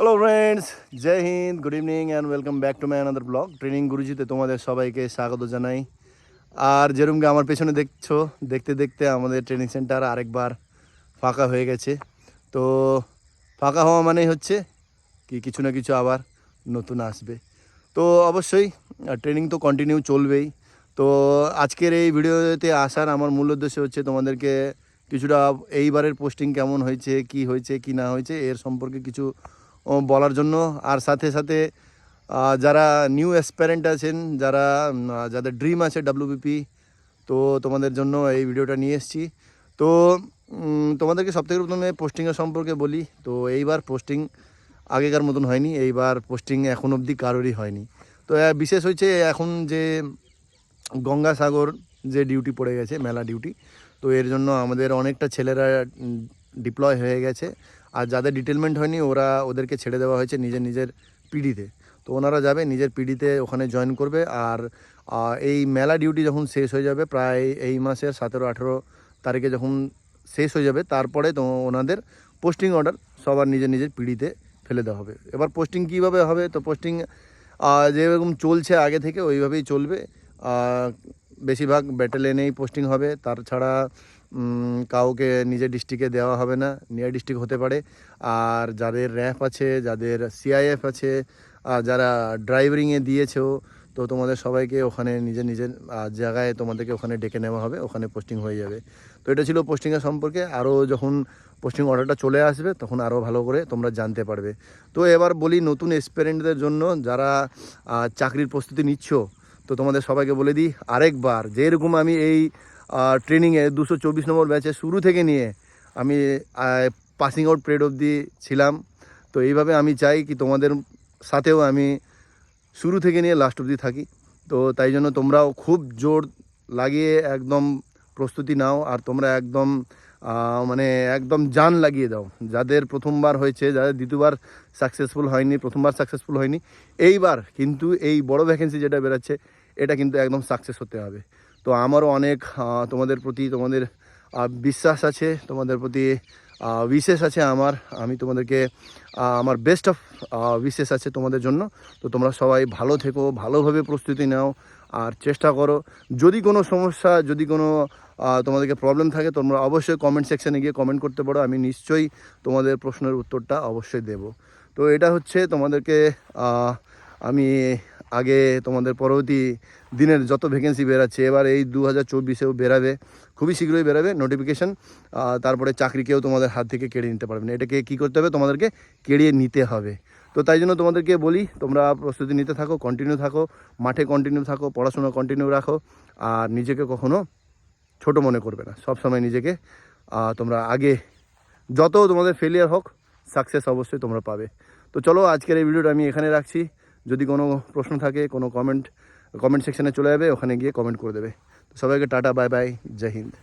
Hello friends Jai Hind good evening and welcome back to my another blog training গুরুজিতে তোমাদের সবাইকে স্বাগত জানাই। আর যেরকমকে আমার পেছনে দেখছ, দেখতে দেখতে আমাদের ট্রেনিং সেন্টার আরেকবার ফাঁকা হয়ে গেছে। তো ফাঁকা হওয়া মানেই হচ্ছে কি কিছু না কিছু আবার নতুন আসবে। তো অবশ্যই ট্রেনিং তো কন্টিনিউ চলবেই। তো আজকের এই ভিডিওতে আসার আমার মূল উদ্দেশ্য হচ্ছে তোমাদেরকে কিছুটা এইবারের পোস্টিং কেমন হয়েছে, কি হয়েছে, কি না হয়েছে, এর সম্পর্কে কিছু বলার জন্য। আর সাথে সাথে যারা নিউ অ্যাসপ্যারেন্ট আছেন, যারা যাদের ড্রিম আছে ডাব্লিউবিপি, তো তোমাদের জন্য এই ভিডিওটা নিয়ে এসেছি। তো তোমাদেরকে সবথেকে প্রথমে পোস্টিংয়ের সম্পর্কে বলি। তো এইবার পোস্টিং আগেকার মতন হয়নি, এইবার পোস্টিং এখন অবধি কারোরই হয়নি। তো বিশেষ হচ্ছে এখন যে গঙ্গাসাগর যে ডিউটি পড়ে গেছে, মেলা ডিউটি তো এর জন্য আমাদের অনেকটা ছেলেরা ডিপ্লয় হয়ে গেছে। আর যাদের ডিটেলমেন্ট হয়নি, ওরা ওদেরকে ছেড়ে দেওয়া হয়েছে নিজের নিজের পিডিতে। তো ওনারা যাবে, নিজের পিডিতে ওখানে জয়েন করবে আর এই মেলা ডিউটি যখন শেষ হয়ে যাবে প্রায় এই মাসের সতেরো, আঠেরো তারিখে যখন শেষ হয়ে যাবে, তারপরে তো ওনাদের পোস্টিং অর্ডার সবার নিজের নিজের পিডিতে ফেলে দেওয়া হবে। এবার পোস্টিং কীভাবে হবে? তো পোস্টিং যেরকম চলছে আগে থেকে, ওইভাবেই চলবে। বেশিরভাগ ব্যাটালিয়নেই পোস্টিং হবে। তাছাড়া উম, কাউকে নিজের ডিস্ট্রিক্টে দেওয়া হবে না। নিয়ার ডিস্ট্রিক্ট হতে পারে। আর যাদের র্যাপ আছে যাদের সিআইএফ আছে আর যারা ড্রাইভিংয়ে দিয়েছেও তো তোমাদের সবাইকে ওখানে নিজের নিজের জায়গায় তোমাদেরকে ওখানে ডেকে নেওয়া হবে। ওখানে পোস্টিং হয়ে যাবে। তো এটা ছিল পোস্টিংয়ের সম্পর্কে। আরও যখন পোস্টিং অর্ডারটা চলে আসবে তখন আরও ভালো করে তোমরা জানতে পারবে। তো এবার বলি নতুন এক্সপেরিয়েন্টদের জন্য যারা চাকরির প্রস্তুতি নিচ্ছ তো তোমাদের সবাইকে বলে দিই, আরেকবার, যেরকম আমি এই ট্রেনিংয়ে দুশো চব্বিশ নম্বর ব্যাচে শুরু থেকে নিয়ে আমি পাসিং আউট প্রেড অবধি ছিলাম। তো এইভাবে আমি চাই কি তোমাদের সাথেও আমি শুরু থেকে নিয়ে লাস্ট অবধি থাকি। তো তাই জন্য তোমরাও খুব জোর লাগিয়ে একদম প্রস্তুতি নাও আর তোমরা একদম মানে একদম জান লাগিয়ে দাও। যাদের প্রথমবার হয়েছে, যাদের দ্বিতীয়বার সাকসেসফুল হয়নি, প্রথমবার সাকসেসফুল হয়নি, এইবার কিন্তু এই বড় ভ্যাকেন্সি যেটা বেরোচ্ছে এটা কিন্তু একদম সাকসেস হতে হবে। তো আমারও অনেক তোমাদের প্রতি তোমাদের বিশ্বাস আছে, তোমাদের প্রতি বিশেষ আছে আমার। আমি তোমাদেরকে আমার বেস্ট অফ বিশেষ আছে তোমাদের জন্য। তো তোমরা সবাই ভালো থেকো, ভালোভাবে প্রস্তুতি নাও, আর চেষ্টা করো। যদি কোনো সমস্যা, যদি কোনো তোমাদেরকে প্রবলেম থাকে, তোমরা অবশ্যই কমেন্ট সেকশানে গিয়ে কমেন্ট করতে পারো। আমি নিশ্চয়ই তোমাদের প্রশ্নের উত্তরটা অবশ্যই দেব। তো এটা হচ্ছে তোমাদেরকে আমি আগে তোমাদের পরবর্তী দিনের যত ভ্যাকেন্সি বেরাচ্ছে, এবার এই দু হাজার চব্বিশেও বেরাবে, খুবই শীঘ্রই বেরাবে নোটিফিকেশান তারপরে চাকরি কেউ তোমাদের হাত থেকে কেড়ে নিতে পারবে না। এটাকে কী করতে হবে? তোমাদেরকে কেড়িয়ে নিতে হবে। তো তাই জন্য তোমাদেরকে বলি, তোমরা প্রস্তুতি নিতে থাকো কন্টিনিউ থাকো, মাঠে কন্টিনিউ থাকো, পড়াশোনা কন্টিনিউ রাখো, আর নিজেকে কখনো ছোট মনে করবে না। সব সময় নিজেকে তোমরা আগে যত তোমাদের ফেলিয়ার হোক সাকসেস অবশ্যই তোমরা পাবে। তো চলো আজকের এই ভিডিওটা আমি এখানে রাখছি। যদি কোনো প্রশ্ন থাকে, কোনো কমেন্ট কমেন্ট সেকশানে চলে যাবে, ওখানে গিয়ে কমেন্ট করে দেবে। তো সবাইকে tata bye bye Jai Hind.